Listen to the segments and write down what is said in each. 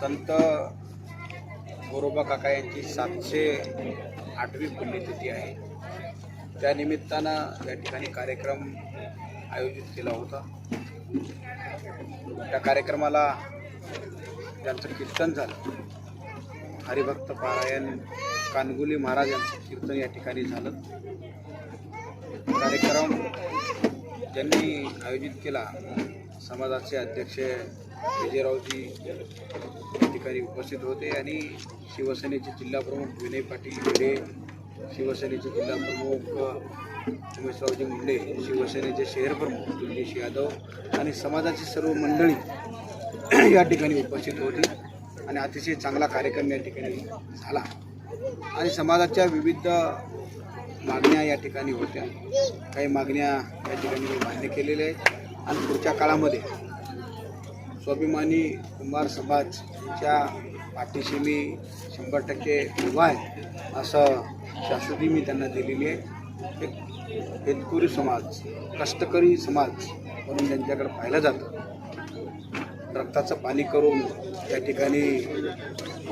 संत गोरोबा काका यांची सातशे आठवी पुण्यतिथी आहे. त्यानिमित्तानं या ठिकाणी कार्यक्रम आयोजित केला होता. त्या कार्यक्रमाला त्यांचं कीर्तन झालं. हरिभक्त पारायण कानगुली महाराज यांचं कीर्तन या ठिकाणी झालं. कार्यक्रम ज्यांनी आयोजित केला समाजाचे अध्यक्ष विजयरावजी या ठिकाणी उपस्थित होते आणि शिवसेनेचे जिल्हाप्रमुख विनय पाटील भिडे शिवसेनेचे जिल्हाप्रमुख उमेशरावजी मुंडे शिवसेनेचे शहरप्रमुख प्रमुख यादव आणि समाजाची सर्व मंडळी या ठिकाणी उपस्थित होती आणि अतिशय चांगला कार्यक्रम या ठिकाणी झाला. आणि समाजाच्या विविध मागण्या या ठिकाणी होत्या. काही मागण्या या ठिकाणी मान्य केलेल्या आहेत. आणि पुढच्या काळामध्ये स्वाभिमानी कुंभार समाजच्या पाठीशी मी शंभर टक्के उभा आहे असं शाश्वती मी त्यांना दिलेली आहे. एक हेतकुरी समाज कष्टकरी समाज म्हणून त्यांच्याकडे पाहिलं जातं. रक्ताचं पाणी करून त्या ठिकाणी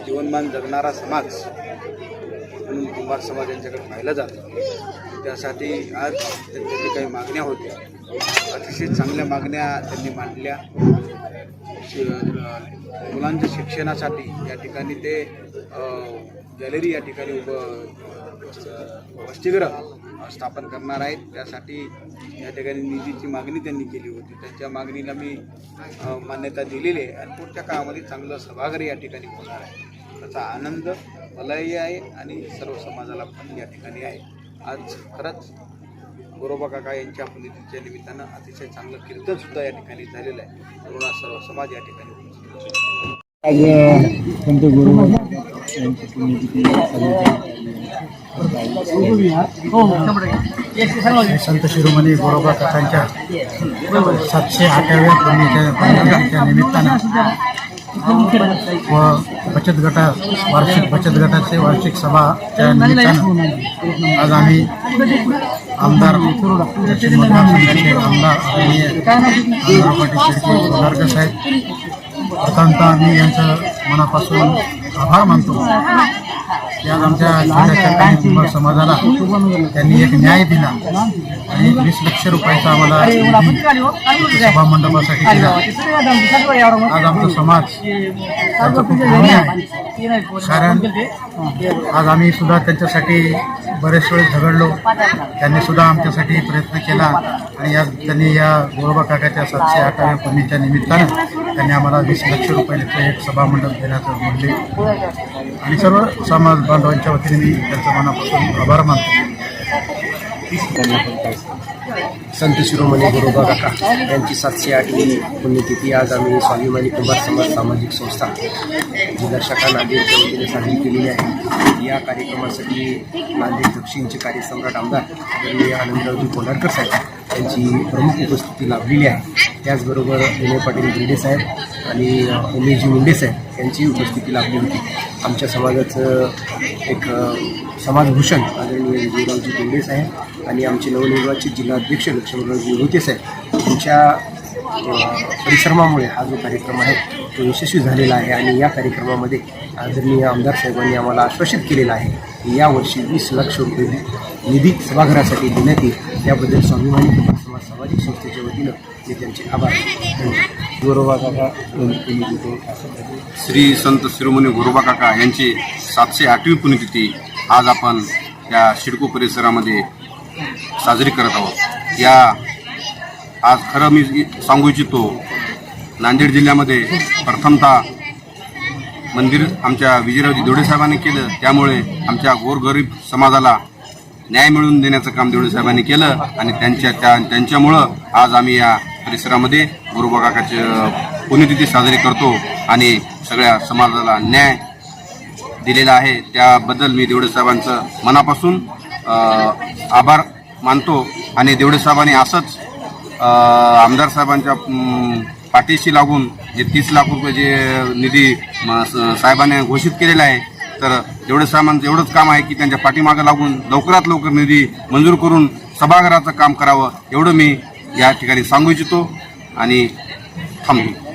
जीवनमान जगणारा समाज म्हणून कुंभार समाज यांच्याकडे पाहिलं जातं. त्यासाठी आज त्यांच्या काही मागण्या होत्या. अतिशय चांगल्या मागण्या त्यांनी मांडल्या. मुलांच्या शिक्षणासाठी या ठिकाणी ते गॅलरी या ठिकाणी उभ वसतिगृह स्थापन करणार आहेत. त्यासाठी या ठिकाणी निधीची मागणी त्यांनी केली होती. त्यांच्या मागणीला मी मान्यता दिलेली आहे आणि पुढच्या काळामध्ये चांगलं सभागृह या ठिकाणी होणार आहे. त्याचा आनंद मलाही आहे आणि सर्व समाजाला पण या ठिकाणी आहे. आज खरंच गोरोबा काका यांच्या पुण्यतिथीच्या निमित्तानं अतिशय चांगलं कीर्तन सुद्धा या ठिकाणी झालेलं आहे. पूर्ण सर्व समाज या ठिकाणी आज संत गुरु यांची पुण्यतिथी संत शिरोमणी गोरोबा काकांच्या सातशे आठाव्या पुण्यतिथीच्या निमित्तानं व बचत गटा वार्षिक बचत गटाचे वार्षिक सभाच्या निमित्तानं आज आम्ही आमदार मतदारसंघाचे आमदार पाटील साहेब. प्रथमतः आम्ही यांचं मनापासून आभार मानतो. की आज आमच्या छोट्याशा काही समाजाला त्यांनी एक न्याय दिला. आणि वीस लक्ष रुपयाचा आम्हाला सभा मंडपासाठी दिला. आज आमचा समाज त्यांचा खूप ऋणी आहे. कारण आज आम्ही सुद्धा त्यांच्यासाठी बरेच वेळ झगडलो. त्यांनी सुद्धा आमच्यासाठी प्रयत्न केला. आणि या त्यांनी या गोरोबा काकाच्या सातशे आठाव्या पुण्यच्या निमित्तानं त्यांनी आम्हाला वीस लक्ष रुपयाचं एक सभामंडप देण्याचं बोलले. आणि सर्व समाज बांधवांच्या वतीने मी त्यांचा मनापासून आभार मानतो. संत शिरोमणी गुरुबा काका यांची सातशे आठवी पुण्यतिथी आज आम्ही स्वाभिमानी कुंभार समाज सामाजिक संस्था दिग्दर्शका नांदेडच्या वतीने साजरी केलेली आहे. या कार्यक्रमासाठी नांदेड दक्षिणचे कार्यसम्राट आमदार आदरणीय आनंदरावजी कोलारकर साहेब यांची प्रमुख उपस्थिती लाभलेली आहे. त्याचबरोबर विनय पाटील गिरडे साहेब आणि उमेशजी मुंडे साहेब यांची उपस्थिती लाभली होती. आमच्या समाजाचं एक समाजभूषण आदरणीय विजयरावजी गिंडे साहेब आणि आमचे नवनिर्वाचित जिल्हाध्यक्ष लक्ष्मणरावजी होते साहेब यांच्या परिश्रमामुळे हा जो कार्यक्रम आहे तो यशस्वी झालेला आहे आणि या कार्यक्रमामध्ये आदरणीय आमदार साहेबांनी आम्हाला आश्वासित केलेलं आहे की यावर्षी वीस लक्ष रुपये निधी सभागृहासाठी देण्यात येईल. त्याबद्दल स्वाभिमानी समाज सामाजिक संस्थेच्या वतीनं मी त्यांचे आभार धन्यवाद. श्री संत शिरोमणी गुरुबाकाका यांची सातशे आठवी पुण्यतिथी आज आपण या शिडको परिसरामध्ये साजरी करत आहोत. या आज खरं मी सांगू इच्छितो नांदेड जिल्ह्यामध्ये प्रथमतः मंदिर आमच्या विजयरावजी देवडेसाहेबांनी केलं. त्यामुळे आमच्या गोरगरीब समाजाला न्याय मिळवून देण्याचं काम देवडेसाहेबांनी केलं आणि त्यांच्या त्या त्यांच्यामुळं आज आम्ही या परिसरामध्ये गुरुबा काकाची पुण्यतिथी साजरी करतो आणि सगळ्या समाजाला न्याय दिलेला आहे. त्याबद्दल मी देवडेसाहेबांचं मनापासून आभार मानतो आणि देवडेसाहेबांनी असंच आमदार साहेबांच्या पाठीशी लागून जे तीस लाख रुपये जे निधी स- साहेबांनी घोषित केलेला आहे तर एवढं साहेबांचं एवढंच काम आहे की त्यांच्या पाठीमागं लागून लवकरात लवकर निधी मंजूर करून सभागृहाचं काम करावं एवढं मी या ठिकाणी सांगू इच्छितो आणि थांबतो